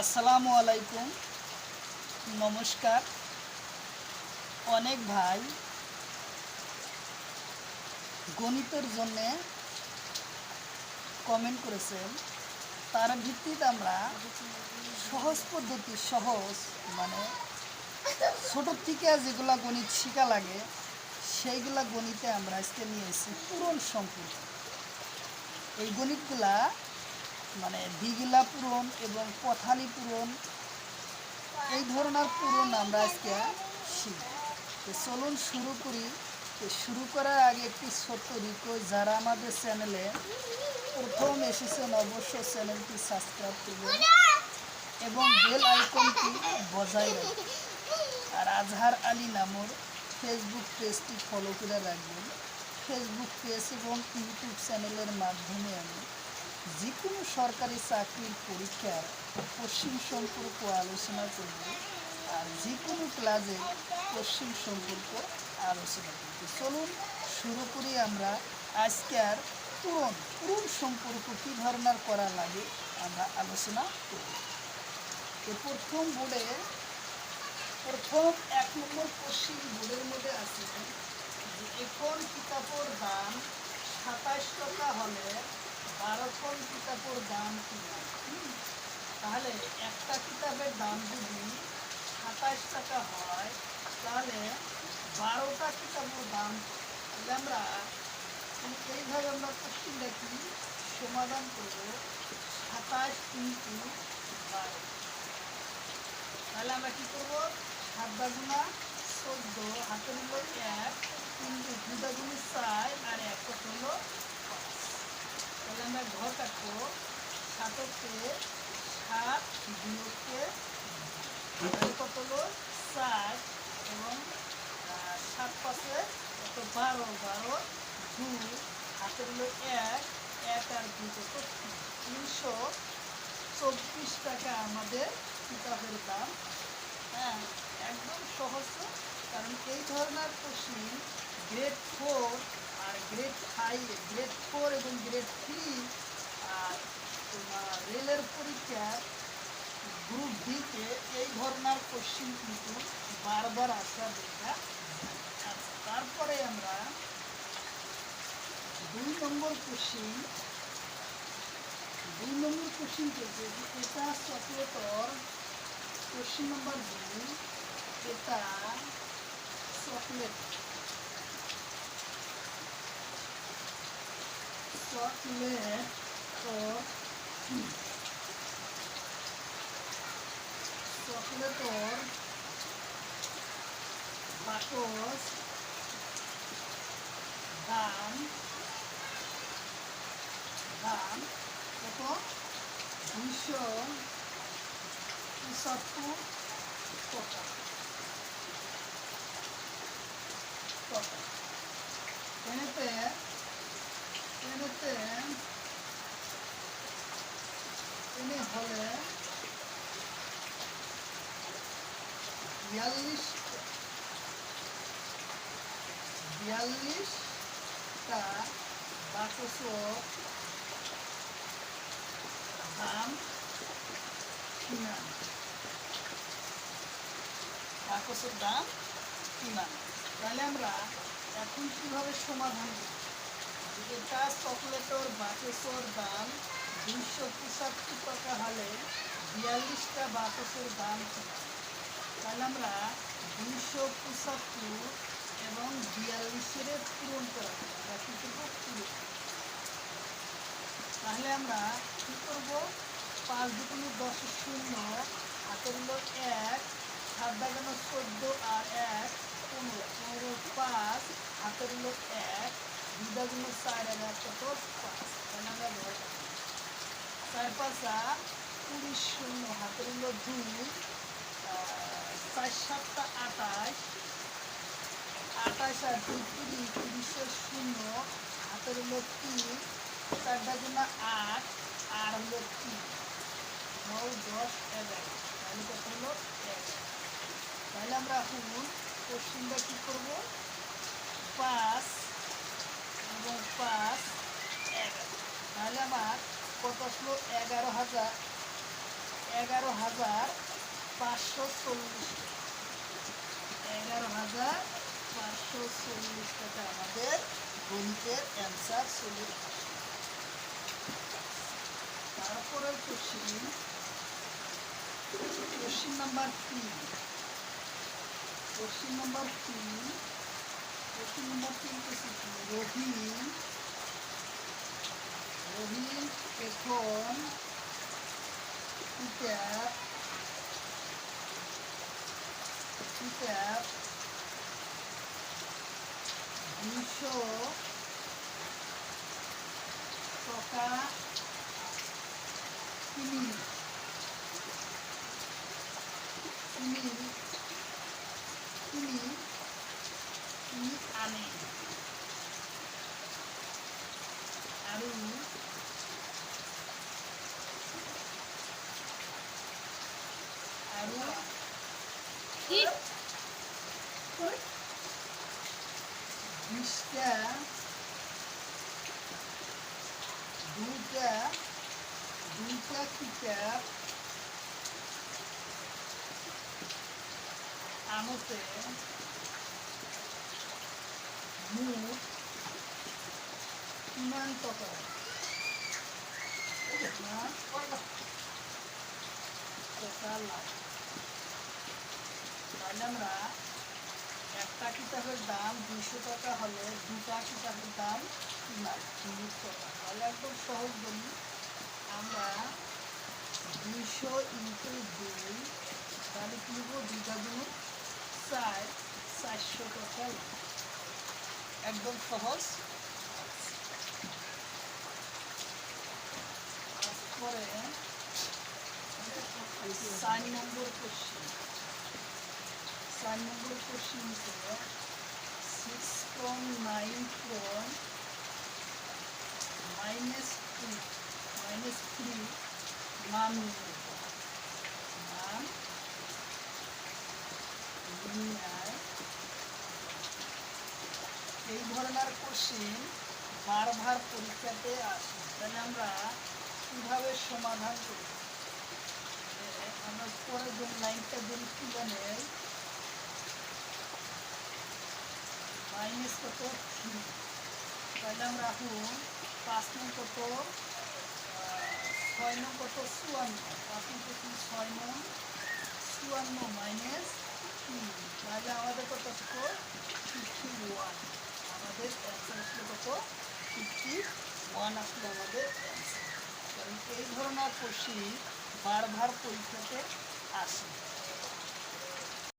আসসালামু আলাইকুম। নমস্কার। অনেক ভাই গণিতের জন্যে কমেন্ট করেছেন। তার ভিত্তিতে আমরা সহজ পদ্ধতি, সহজ মানে ছোটোর থেকে যেগুলা গণিত শিখা লাগে, সেইগুলা গণিতে আমরা আজকে নিয়ে এসেছি পূরণ সম্পর্ক। এই গণিতগুলা মানে দ্বিগুলা পূরণ এবং পথালি পূরণ এই ধরনের পূরণ আমরা আজকে শিখব। তো চলুন শুরু করি। তো শুরু করার আগে একটি ছোট্ট রিকোয়েস্ট যারা আমাদের চ্যানেলে প্রথম এসেছেন অবশ্য চ্যানেলটি সাবস্ক্রাইব করবেন এবং বেল আইকনটি বজায় রাখবেন। আর আজহার আলী নামর ফেসবুক পেজটি ফলো করে রাখবেন। ফেসবুক পেজ এবং ইউটিউব চ্যানেলের মাধ্যমে আমি যে কোনো সরকারি চাকরির পরীক্ষার পশ্চিম সম্পর্ক আলোচনা করব আর যে কোনো ক্লাসে পশ্চিম সম্পর্ক আলোচনা করব চলুন, শুরু করি আমরা আজকের পূরণ পূরণ সম্পর্ক কী ধরনের করা লাগে আমরা আলোচনা করব। তো প্রথম বোর্ডে, প্রথম এক নম্বর পশ্চিম বোর্ডের মধ্যে আছে এখন কিতাবর দাম সাতাশ টাকা হলে বারোখন কিতাবর দাম কিনা? তাহলে একটা কিতাবের দাম যদি সাতাশ টাকা হয়, তাহলে বারোটা কিতাবের দাম তাহলে আমরা এইভাবে আমরা কোশ্চিনটা কি? সমাধান করব সাতাশ ইন্টু বারো। তাহলে আমরা কি করব? সাত বাগুনা চোদ্দ, হাতের হলো এক তিনটে দুই বাগুনি চার, আর এক হলো? তাহলে আমরা ঘর কাটবো। সাতকে সাত বিয়োগকে কত হলো? চার এবং সাত পাশে কত? বারো বারো, দুই। হাতের হলো এক এক আর দুই কত? তিনশো চব্বিশ টাকা আমাদের কিতাবের দাম। হ্যাঁ একদম সহজ। কারণ এই ধরনের কোশ্চিন গ্রেড ফোর আর গ্রেড ফাইভ গ্রেড ফোর এবং গ্রেড থ্রি তোমার রেলের পরীক্ষার গ্রুপ ডিতে এই ধরনের কোশ্চিন কিন্তু বারবার আসা দেখা আচ্ছা তারপরে আমরা দুই নম্বর কোশ্চিন দুই নম্বর কোশ্চিন করছে যে এটা চকলেটর কোশ্চিন নম্বর দুই, এটা চকলেট চকলেট চকলেটর বাকস দাম দাম কত দুইশো টাকা এনেতে এনেতে এনে হলে বিয়াল্লিশ, বিয়াল্লিশটা বাকস দাম কিনা? বাকসের দাম কিনা? তাহলে আমরা এখন কীভাবে সমাধান করব? যেটা চকলেটের বাকসের দাম দুইশো পঁচাত্তর টাকা হলে বিয়াল্লিশটা বাকসের দাম তাহলে আমরা দুইশো পঁচাত্তর এবং বিয়াল্লিশের পূরণ করা করব? পূরণ তাহলে আমরা কী করব? পাঁচ দুগুণে দশ শূন্য, হাতের হলো এক, সাত দাগানো চোদ্দ আর এক, পনেরো। পনেরো পাঁচ, হাতের হলো এক। এক কত পাঁচ তাহলে আমরা ঘর কাটবো। চার পাঁচা কুড়ি শূন্য হাতের হলো দুই চার সাতটা আঠাশ আঠাশ আর দুই কুড়ি তিরিশের শূন্য হাতের হলো তিন চারটা গুণা আট আর হলো তিন নয় দশ এগারো তাহলে কত হলো এগারো তাহলে আমরা এখন কোশ্চিনটা কী করব পাঁচ এবং পাঁচ এগারো। তাহলে আমার কত আসলো? এগারো হাজার। এগারো হাজার পাঁচশো চল্লিশ এগারো হাজার পাঁচশো চল্লিশ টাকা আমাদের গণিতের অ্যান্সার চলে আসে। তারপরের কোশ্চিন কোশ্চিন নাম্বার তিন কোশ্চিন নাম্বার তিন কোশ্চিন নাম্বার তিন রহিম রহিম এখন দুশো টাকা কিনি কিনি কিনি আৰু আৰু কি বিশটা দুইটা দুইটা কিতাব আনতে কিমান টাকা আমরা একটা কিতাবের দাম দুশো টাকা হলে দুটা কিতাবের দাম তিরিশ টাকা তাহলে একদম সহজ বলি আমরা দুইশো ইন্টু দুই তাহলে কি হব দুইটা চার চারশো টাকা। একদম সহজ তারপরে চার নম্বর কোশ্চিন চার নম্বর কোশ্চিন ছিল six from nine from minus two minus three মান নির্ণয় করো। মান নির্ণয় ধরনের কোশ্চিন বারবার পরীক্ষাতে আসে। তাহলে আমরা কীভাবে সমাধান করি আমরা পরের যে লাইনটা যদি তুলে নেই মাইনাস কত? থ্রি তাহলে আমরা এখন পাঁচ নং কত? ছয় নং কত? চুয়ান্ন। পাঁচ নং কত? ছয় নং, চুয়ান্ন মাইনাস থ্রি তাহলে আমাদের কত আসলো ফিফটি ওয়ান আমাদের কত ফিফটি ওয়ান আসলে আমাদের কারণ এই ধরনের কোশ্চিন বারবার পরীক্ষাতে আসে।